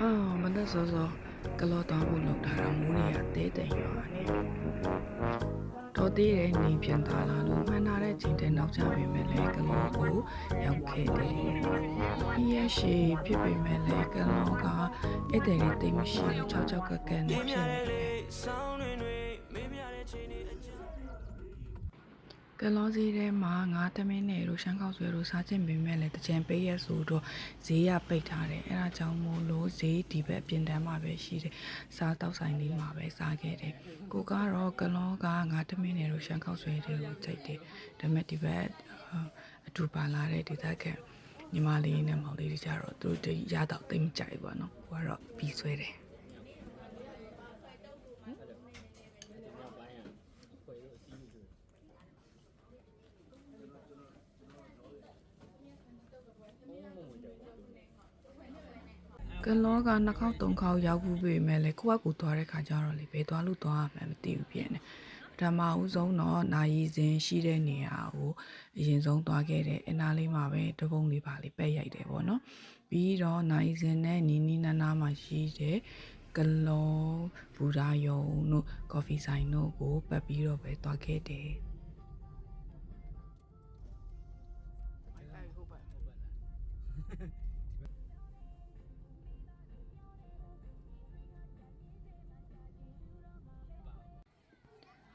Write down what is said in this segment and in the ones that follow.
အာမနေ့စောစောကလောတောင်းဖို့လုပ်ထားတာမိုးတွေကတဲတဲ့ရွာနေတော်သေးတဲ့နေပြန်လာလာလို့မှန်တာတဲ့ချိန်တဲ့နောက်ကျပေမဲ့လည်းကလောကိုရောက်ခဲ့တယ်။ဒီရရှိဖြစ်ပေမဲ့လည်းကလောကအဲ့တဲ့လေးတိတ်မရှိချောက်ချောက်ကက်ကက်နေဖြစ်နေတယ် ကလောစီထဲမှာငါးသမင်းနဲ့တို့ရှမ်းကောက်ဆွဲတို့စားချင်ပေမဲ့လည်းတကြံပေးရဆိုတော့ဈေးရပိတ်ထားတယ်အဲဒါကြောင့်မို့လို့ဈေးဒီဘက်ပြင်တန်းမှာပဲရှိတယ်စားတောက်ဆိုင်လေးမှာပဲစားခဲ့တယ်ကိုကတော့ကလောကငါးသမင်းနဲ့တို့ရှမ်းကောက်ဆွဲတွေကိုကြိုက်တယ်ဒါပေမဲ့ဒီဘက်အတူပါလာတဲ့ဒေသခံညီမလေးနဲ့မောင်လေးတွေကြတော့သူတို့ရတော့တိတ်မကြိုက်ဘူးပေါ့နော်ကိုကတော့ပြီးဆွဲတယ် ကလောကနှစ်ခေါက်သုံးခေါက်ရောက်ဘူးပေမဲ့လေကိုယ့်ဘက်ကိုသွားတဲ့ခါကျတော့လေဘယ်သွားလို့သွားမှမသိဘူးဖြစ်နေပထမဦးဆုံးတော့နာယီစဉ်ရှိတဲ့နေရာကိုအရင်ဆုံးသွားခဲ့တယ်အနာလေးမှာပဲတပုံးလေးပါလေးပက်ရိုက်တယ်ပေါ့နော်ပြီးတော့နာယီစဉ်နဲ့နီနီနာနာမှာရှိတဲ့ကလောဘူရာယုံတို့ကော်ဖီဆိုင်တို့ကိုပတ်ပြီးတော့ပဲသွားခဲ့တယ်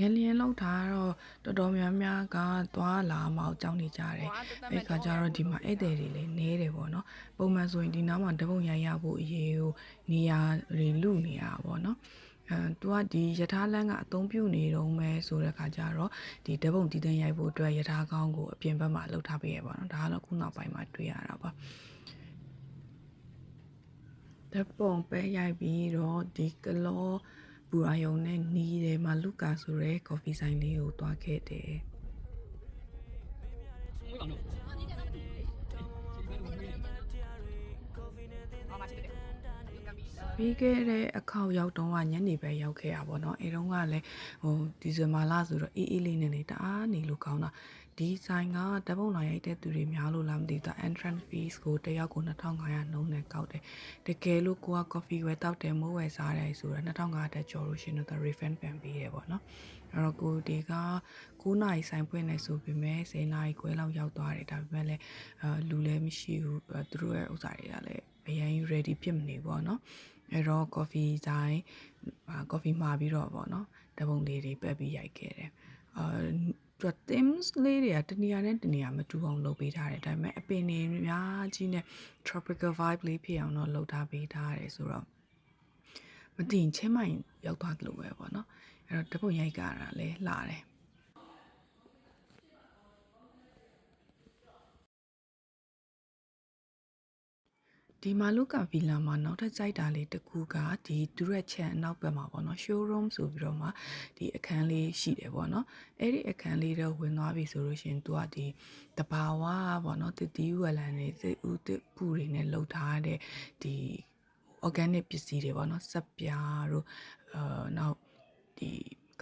ငလျင်လောက်ထားတော့တော်တော်များများကသွားလာမအောင်ကြောင်းနေကြတယ်အဲ့ခါကျတော့ဒီမှာဧည့်သည်တွေလည်းနေတယ်ပေါ့နော်ပုံမှန်ဆိုရင်ဒီနားမှာတပုံရရဖို့အရေးကိုနေရာတွေလူနေရပါပေါ့နော်အဲသူကဒီယထာလန်းကအသုံးပြုနေတော့မဲဆိုတဲ့ခါကျတော့ဒီတပုံတည်တဲ့ရိုက်ဖို့အတွက်ယထာကောင်းကိုအပြင်ဘက်မှာလှုပ်ထားပေးရပါတော့ဒါကတော့ခုနောက်ပိုင်းမှာတွေ့ရတာပါတပုံပဲရိုက်ပြီးတော့ဒီကလော ဘူရာယုံနဲ့နီးတယ်မှာလူကာဆိုရဲကော်ဖီဆိုင်လေးကိုတွားခဲ့တယ်ပြီးခဲ့တဲ့အခေါက်ရောက်တော့ကညနေပဲရောက်ခဲ့ရပါတော့အဲတုန်းကလည်းဟိုဒီဇင်ဘာလဆိုတော့အေးအေးလေးနဲ့နေတအားနေလို့ကောင်းတာ ဒီဆိုင်ကဓပုံလာရိုက်တဲ့သူတွေများလို့လားမသိဘူး entrance fees ကိုတယောက်ကို2500နှုန်းနဲ့ကောက်တယ်တကယ်လို့ကိုက coffee ဝယ်တောက်တယ်မိုးဝယ်စားတယ်ဆိုတော့2500တက်ကျော်လို့ရှိရင်တော့ refund ပြန်ပေးရပေါ့နော်အဲ့တော့ကိုဒီက9နာရီဆိုင်ဖွင့်နေဆိုပေမဲ့10နာရီခွဲလောက်ရောက်သွားတယ်ဒါပေမဲ့လည်းအာလူလည်းမရှိဘူးသူတို့ရဲ့ဥစ္စာတွေကလည်းအရင် ready ဖြစ်မနေဘူးပေါ့နော်အဲ့တော့ coffee ဆိုင်အာ coffee မှာပြီးတော့ပေါ့နော်တပုံလေးတွေပက်ပြီးရိုက်ခဲ့တယ်အာ သူ themes လေးတွေကတနေရာနဲ့တနေရာမတူအောင်လုပ်ပေးထားတယ်ဒါပေမဲ့အပင်တွေအများကြီးနဲ့ tropical vibe လေးဖြစ်အောင်တော့လုပ်ထားပေးထားတယ်ဆိုတော့မတင်ချင်းမိုင်ရောက်သွားတယ်လို့ပဲပေါ့နော်အဲ့တော့တပုံရိုက်ကြတာလဲလှတယ် ဒီမာလူကာဗီလာမှာနောက်ထပ်ကြိုက်တာလေးတစ်ခုကဒီဒူရက်ချန်အနောက်ဘက်မှာပေါ့နော် showroom ဆိုပြီးတော့မှဒီအခန်းလေးရှိတယ်ပေါ့နော်အဲ့ဒီအခန်းလေးတော့ဝင်သွားပြီဆိုလို့ရှိရင်သူကဒီတဘာဝပေါ့နော်တတိဝလန်တွေစိတ်ဦးတစ်ပူတွေနဲ့လှုပ်ထားတဲ့ဒီ organic ပစ္စည်းတွေပေါ့နော်စက်ပြားတို့အာနောက်ဒီ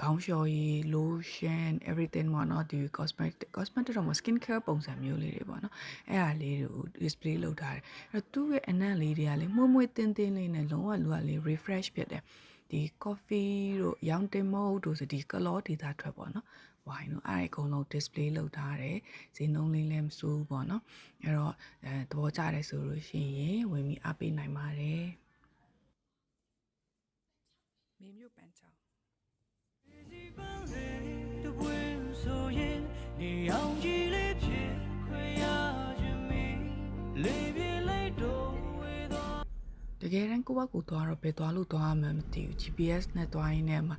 ခေါင်းလျှော်ရည် lotion everything ပေါ့နော်ဒီ cosmetic cosmetic တော့မ skin care ပုံစံမျိုးလေးတွေပေါ့နော်အဲ့ဒါလေးတွေကို display လုပ်ထားတယ်အဲ့တော့သူ့ရဲ့အနံ့လေးတွေကလေမှုမွေးတင်းတင်းလေးနဲ့လုံးဝလူကလေ refresh ဖြစ်တယ်ဒီ coffee တို့ရောင်တင်မုတ်တို့ဆိုဒီ color data ထွက်ပေါ့နော်ဝိုင်းတို့အဲ့ဒီအကုန်လုံး display လုပ်ထားတယ်ဈေးနှုန်းလေးလည်းမစိုးဘူးပေါ့နော်အဲ့တော့အဲသဘောကျတယ်ဆိုလို့ရှိရင်ဝင်ပြီးအားပေးနိုင်ပါတယ်မေမျိုးပန်းချော တကယ်တမ်းကိုယ့်ဘက်ကိုသွားတော့ဘယ်သွားလို့သွားမှမသိဘူး GPS နဲ့သွားရင်းနဲ့မှ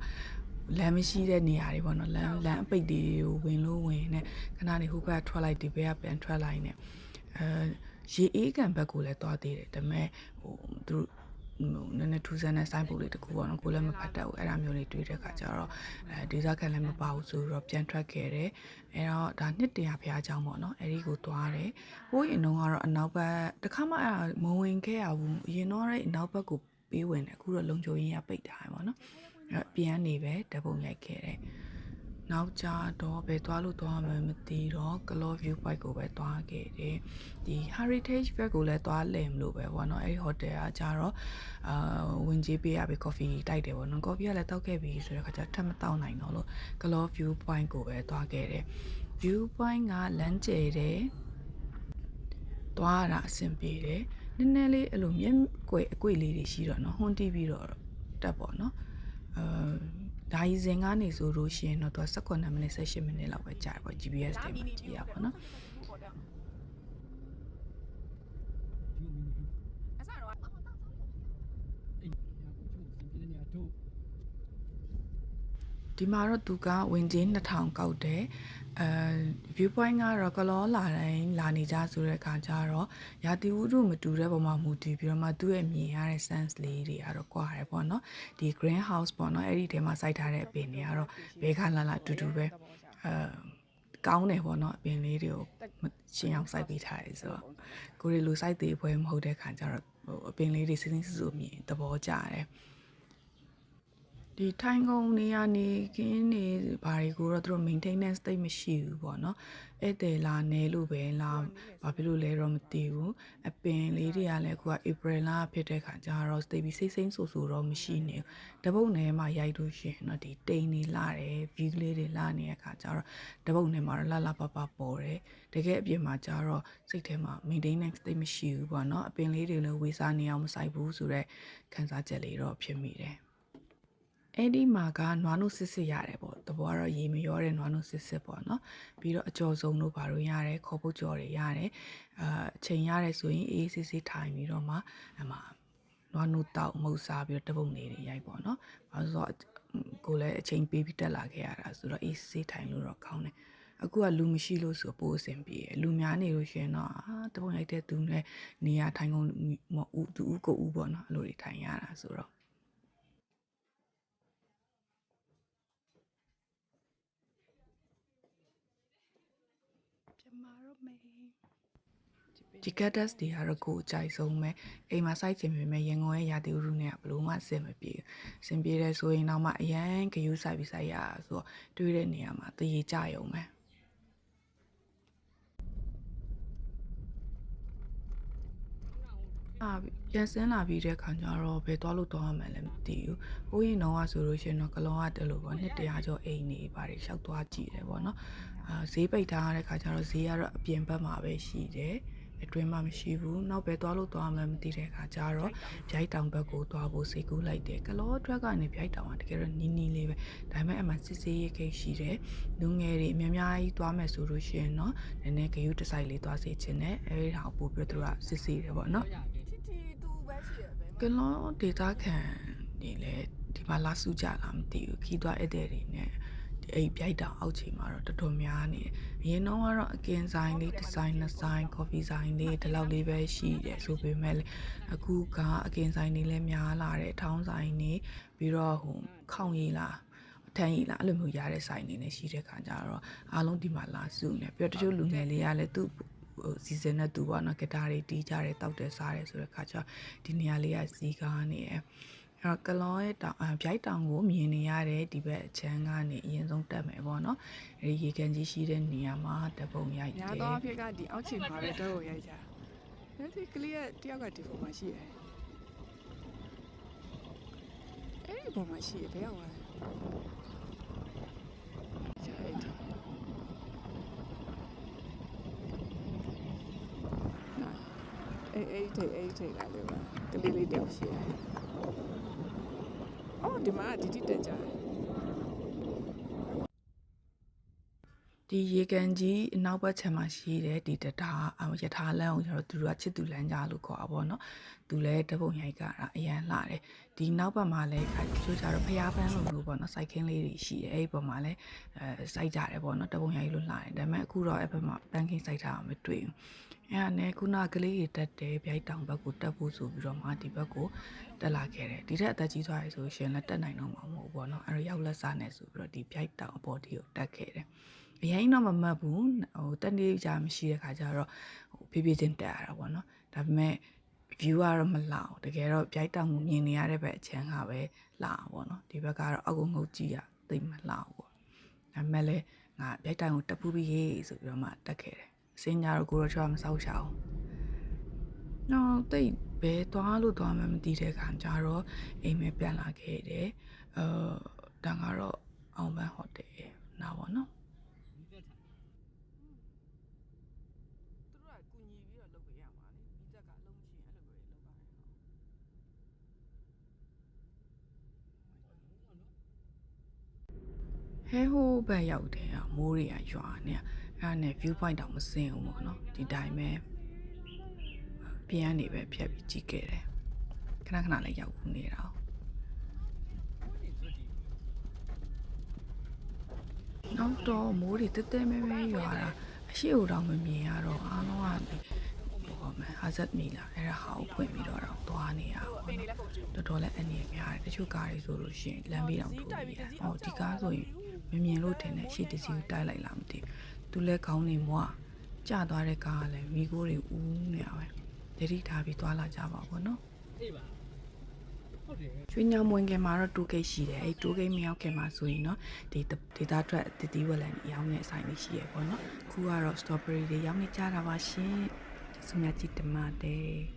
လမ်းမရှိတဲ့နေရာတွေပေါ့နော်လမ်းလမ်းအပိတ်တွေကိုဝင်လို့ဝင်နေခဏနေဟိုဘက်ထွက်လိုက်ဒီဘက်ကပြန်ထွက်လိုက်နေအဲရေအေးကန်ဘက်ကိုလည်းသွားသေးတယ်ဒါပေမဲ့ဟိုသူတို့ဟို နည်းနည်းထူးဆန်းတဲ့စိုင်းပုံလေးတခုပေါ့နော်ကိုလည်းမဖတ်တတ်ဘူးအဲ့ဒါမျိုးလေးတွေ့တဲ့ခါကျတော့အဲဒေသခံလည်းမပါဘူးဆိုတော့ပြန်ထွက်ခဲ့တယ်အဲ့တော့ဒါနှစ်တရာဘုရားကျောင်းပေါ့နော်အဲ့ဒီကိုသွားတယ်ဟိုရင်တော့ကတော့အနောက်ဘက်တခါမှအဲ့မဝင်ခဲ့ရဘူးအရင်တော့အဲ့အနောက်ဘက်ကိုပေးဝင်တယ်အခုတော့လုံခြုံရေးကပိတ်ထားတယ်ပေါ့နော်အဲ့ပြန်နေပဲတပုံရိုက်ခဲ့တယ် နောက်ကြတော့ဘယ်သွားလို့သွားမှမသိတော့ Claw View Point ကိုပဲသွားခဲ့တယ်ဒီ Heritage ဘက်ကိုလည်းသွားလည်မလို့ပဲပေါ့နော်အဲ့ဒီ hotel ကကြတော့အာဝင်ကြီးပေးရပြီ coffee တိုက်တယ်ပေါ့နော် coffee ကလည်းတောက်ခဲ့ပြီဆိုတဲ့ခါကျထပ်မတောက်နိုင်တော့လို့ Claw View Point ကိုပဲသွားခဲ့တယ် View Point ကလမ်းကျယ်တယ်သွားရတာအဆင်ပြေတယ်နည်းနည်းလေးအဲ့လိုမျက်ကွယ်အကွေ့လေးတွေရှိတော့နော်ဟွန်းတီးပြီးတော့တက်ပေါ့နော်အဲ ဒါရီစင်ကနေဆိုလို့ရှိရင်တော့သူက18မိနစ်18မိနစ်လောက်ပဲကြာတယ်ပေါ့ GPS တွေမှာကြည့်ရပါတော့နော် ဒီမှာတော့သူကဝင်ချင်း2000ကောက်တယ်အဲ view point ကတော့ကလောလာတိုင်းလာနေကြဆိုတဲ့အခါကျတော့ရာသီဥတုမတူတဲ့ပုံမှာမူတည်ပြီးတော့မှသူ့ရဲ့မြင်ရတဲ့ sense လေးတွေကတော့ကွာတယ်ပေါ့နော်ဒီ green house ပေါ့နော်အဲ့ဒီထဲမှာစိုက်ထားတဲ့အပင်တွေကတော့ဘဲခါလာလာတူတူပဲအဲကောင်းတယ်ပေါ့နော်အပင်လေးတွေကိုရှင်းအောင်စိုက်ပေးထားတယ်ဆိုတော့ကိုရီလိုစိုက်သေးပွဲမဟုတ်တဲ့ခါကျတော့ဟိုအပင်လေးတွေစင်းစင်းဆူဆူမြင်သဘောကျတယ် ဒီထိုင်ကုန်နေရနေခင်းနေဘာတွေကိုတော့သူတို့ maintenance တိတ်မရှိဘူးပေါ့နော်ဧည့်သည်လာနေလို့ပဲလာဘာဖြစ်လို့လဲတော့မသိဘူးအပင်လေးတွေကလည်းအခုက April လဖြစ်တဲ့ခါကျတော့တိတ်ပြီးစိတ်စိမ့်ဆူဆူတော့မရှိနေဘူးတပုတ်နယ်မှာရိုက်လို့ရှိရင်တော့ဒီတိန်နေလာတယ် view လေးတွေလာနေတဲ့ခါကျတော့တပုတ်နယ်မှာတော့လှလှပပပေါ်တယ်တကယ်အပြင်မှာကျတော့စိတ်ထဲမှာ maintenance တိတ်မရှိဘူးပေါ့နော်အပင်လေးတွေလည်းဝေစားနေအောင်မဆိုင်ဘူးဆိုတော့ခံစားချက်လေးတော့ဖြစ်မိတယ် အဲ့ဒီမှာကနွားနို့စစ်စစ်ရတယ်ပေါ့တဘောကတော့ရေမရောတဲ့နွားနို့စစ်စစ်ပေါ့နော်ပြီးတော့အကျော်စုံတို့ဘာလို့ရတယ်ခေါ်ပုတ်ကြော်တွေရတယ်အာအချိန်ရတယ်ဆိုရင်အေးစစ်စစ်ထိုင်ပြီးတော့မှအမှနွားနို့တောက်မှုတ်စားပြီးတော့တပုတ်နေတွေရိုက်ပေါ့နော်ဘာလို့ဆိုတော့ကိုလည်းအချိန်ပေးပြီးတက်လာခဲ့ရတာဆိုတော့အေးစစ်စစ်ထိုင်လို့တော့ကောင်းတယ်အခုကလူမရှိလို့ဆိုပိုးအဆင်ပြေတယ်လူများနေလို့ရှင်တော့အာတပုံရိုက်တဲ့သူနဲ့နေရာထိုင်ကုန်မဦးသူဦးကိုဦးပေါ့နော်အဲ့လိုတွေထိုင်ရတာဆိုတော့ပြန်มาတော့မယ် ဒီကတ်တက်စ်တွေကတော့ကိုယ်အကြိုက်ဆုံးပဲအိမ်မှာစိုက်ချင်ပေမဲ့ရင်ငွေရာသီဥတုနဲ့ဘလို့မှအဆင်မပြေဘူးအဆင်ပြေတယ်ဆိုရင်တော့မှအရန်ဂယူးစိုက်ပြီးစိုက်ရတာဆိုတော့တွေးတဲ့နေရာမှာတရေကြရုံပဲအာပြန်စင်းလာပြီးတဲ့ခါကျတော့ဘယ်သွားလို့သွားရမှန်းလည်းမသိဘူး။ဟိုရင်တော့ဆိုလို့ရှိရင်တော့ကလောကတက်လို့ပေါ့နှစ်တရာကျော်အိမ်နေပါတယ်ရှောက်သွားကြည့်တယ်ပေါ့နော်။အာ ဈေးပိတ်ထားတဲ့ခါကျတော့ဈေးကတော့အပြင်ဘက်မှာပဲရှိတယ်။အတွင်းမှာမရှိဘူး။နောက်ပဲသွားလို့သွားမှန်းမသိတဲ့ခါကျတော့ဗျိုက်တောင်ဘက်ကိုသွားဖို့စိတ်ကူးလိုက်တယ်။ကလောထရက်ကနေဗျိုက်တောင်ကတကယ်တော့နီးနီးလေးပဲ။ဒါပေမဲ့အမှစစ်စေးရိတ်ခိတ်ရှိတယ်။လူငယ်တွေအများများကြီးသွားမယ်ဆိုလို့ရှိရင်တော့နည်းနည်းဂယုတစိုက်လေးသွားစေချင်တယ်။အဲဒီဟာကိုပို့ပြီးတော့သူကစစ်စေးတယ်ပေါ့နော်။ကလောဒေတာခံနေလေဒီမှာလာစုကြလားမသိဘူးခီးသွားဧည့်သည်တွေနဲ့ဒီ အိမ်ပြိုက်တောင်အောက်ချိန်မှာတော့တော်တော်များနေတယ်အရင်တော့ကတော့အကင်ဆိုင်လေးဒီဇိုင်းနှစ်ဆိုင်ကော်ဖီဆိုင်လေးဒီလောက်လေးပဲရှိတယ်ဆိုပေမဲ့လည်းအခုကအကင်ဆိုင်တွေလည်းများလာတယ်ထောင်းဆိုင်တွေပြီးတော့ဟိုခေါင်ရည်လားထန်ရည်လားအဲ့လိုမျိုးရတဲ့ဆိုင်တွေနဲ့ရှိတဲ့ခါကျတော့အားလုံးဒီမှာလာစုနေပြီးတော့တချို့လူငယ်လေးကလည်းသူ့ဟိုစီဇန်နဲ့တူပါနော်ဂီတာတွေတီးကြတယ်တောက်တယ်စားတယ်ဆိုတဲ့ခါကျဒီနေရာလေးကစီကားနေတယ်အဲ့ တော့ကလောရဲ့တောင်အပြိုက်တောင်ကိုမြင်နေရတဲ့ဒီဘက်အချမ်းကနေအရင်ဆုံးတက်မယ်ပေါ့နော်အဲ့ဒီရေကန်ကြီးရှိတဲ့နေရာမှာတပုံရိုက်တယ်ညာတော့အဖြစ်ကဒီအောက်ခြေမှာပဲတော့ကိုရိုက်ကြ။ဒါဒီကလေးကတယောက်ကဒီပုံမှာရှိတယ်။အဲ့ဒီပုံမှာရှိတယ်ဘယ်ရောက်သွားလဲ။ကြာအဲ့ဒီ။အဲ့အဲ့ထိတ်အဲ့ထိတ်လာတယ်ပါ။ကလေးလေးတယောက်ရှိတယ်။အော် ဒီမှာဒီတိတက်ကြတယ် ဒီရေကန်ကြီးအနောက်ဘက်ခြမ်းမှာရှိတဲ့ဒီတတားအရထားလမ်းကိုကျတော့သူတို့ကချစ်သူလမ်းကြားလို့ခေါ်တာပေါ့နော်သူလည်းတပုံရိုက်ကတာအရန်လှတယ်ဒီနောက်ဘက်မှာလည်းခါချိုးကြတော့ဖျားပန်းလိုမျိုးပေါ့နော်စိုက်ခင်းလေးတွေရှိတယ်အဲ့ဒီဘက်မှာလည်းအဲစိုက်ကြတယ်ပေါ့နော်တပုံရိုက်လို့လှတယ်ဒါပေမဲ့အခုတော့အဲ့ဘက်မှာပန်းခင်းစိုက်ထားတာမတွေ့ဘူးအဲ့ဒါနဲ့ခုနကလေးတွေတက်တယ်ဗျိုက်တောင်ဘက်ကိုတက်ဖို့ဆိုပြီးတော့မှဒီဘက်ကိုတက်လာခဲ့တယ်ဒီထက်အသက်ကြီးသွားရဆိုရှင်လည်းတက်နိုင်တော့မှာမဟုတ်ဘူးပေါ့နော်အဲ့တော့ရောက်လက်စားနေဆိုပြီးတော့ဒီဗျိုက်တောင်အပေါ်တီကိုတက်ခဲ့တယ် အရင်တော့မမတ်ဘူးဟိုတက်နေကြမရှိတဲ့ခါကျတော့ဟိုဖြည်းဖြည်းချင်းတက်ရတာပေါ့နော်ဒါပေမဲ့ view ကတော့မလောက်တကယ်တော့ပြိုက်တောင်ကိုမြင်နေရတဲ့ဘက်အချမ်းကပဲလာပေါ့နော်ဒီဘက်ကတော့အောက်ကိုငုတ်ကြည့်ရသိပ်မလောက်ပေါ့ဒါပေမဲ့လည်းငါပြိုက်တိုင်ကိုတက်ပူးပြီးရေးဆိုပြီးတော့မှတက်ခဲ့တယ်အစင်းညာတော့ကိုရောချောမစောက်ချအောင်နော်တိတ်ဘဲသွားလို့သွားမှမသိတဲ့ခါကျတော့အိမ်မဲပြန်လာခဲ့တယ်အဲဒါကတော့အောင်ပန်းဟိုတယ်နားပါနော် သူတို့ကကူညီပြီးတော့လုပ်ပေးရမှာလေမိသက်ကလုံးမရှိရင်အဲ့လိုပဲလုပ်ပါတယ် ဟဲဟိုးဘက်ရောက်တယ်အမိုးတွေကရွာနေအဲ့ဒါနဲ့ view point တောင်မစင်ဘူးပေါ့နော်ဒီတိုင်းပဲပြန်ကနေပဲဖြတ်ပြီးကြည့်ခဲ့တယ်ခဏခဏလည်းရောက်ဘူးနေတာနောက်တော့မိုးတွေတဲတဲမဲမဲရွာတာအရှိအိုတောင်မမြင်ရတော့အားလုံးကဘောမယ်ဟာဇက်မီလာအဲ့ဒါဟာကိုဖွင့်ပြီးတော့တော့သွားနေရအောင်တော်တော်လည်းအနေများတယ်တချို့ကားတွေဆိုလို့ရှိရင်လမ်းဘေးတောင်ထိုးနေတယ်ဟောဒီကားဆိုရင် မမြင်လို့ထင်တဲ့ရှေ့တစီကိုတိုက်လိုက်လားမသိဘူးသူလဲခေါင်းနေမွားကျသွားတဲ့ကားကလည်းမိကိုတွေဦးနေတာပဲတတိထားပြီးသွားလာကြပါဘောနော်ချွေးညောင်ဝင်ခင်မှာတော့2 gate ရှိတယ်အဲ2 gate မရောက်ခင်မှာဆိုရင်တော့ဒီဒေတာထွက်တတိဝလန်ရောင်းတဲ့အဆိုင်လေးရှိရပေါ့နော်ခုကတော့ strawberry တွေရောင်းနေကြတာပါရှင်ဆုမြတ်ကြီးတမတဲ့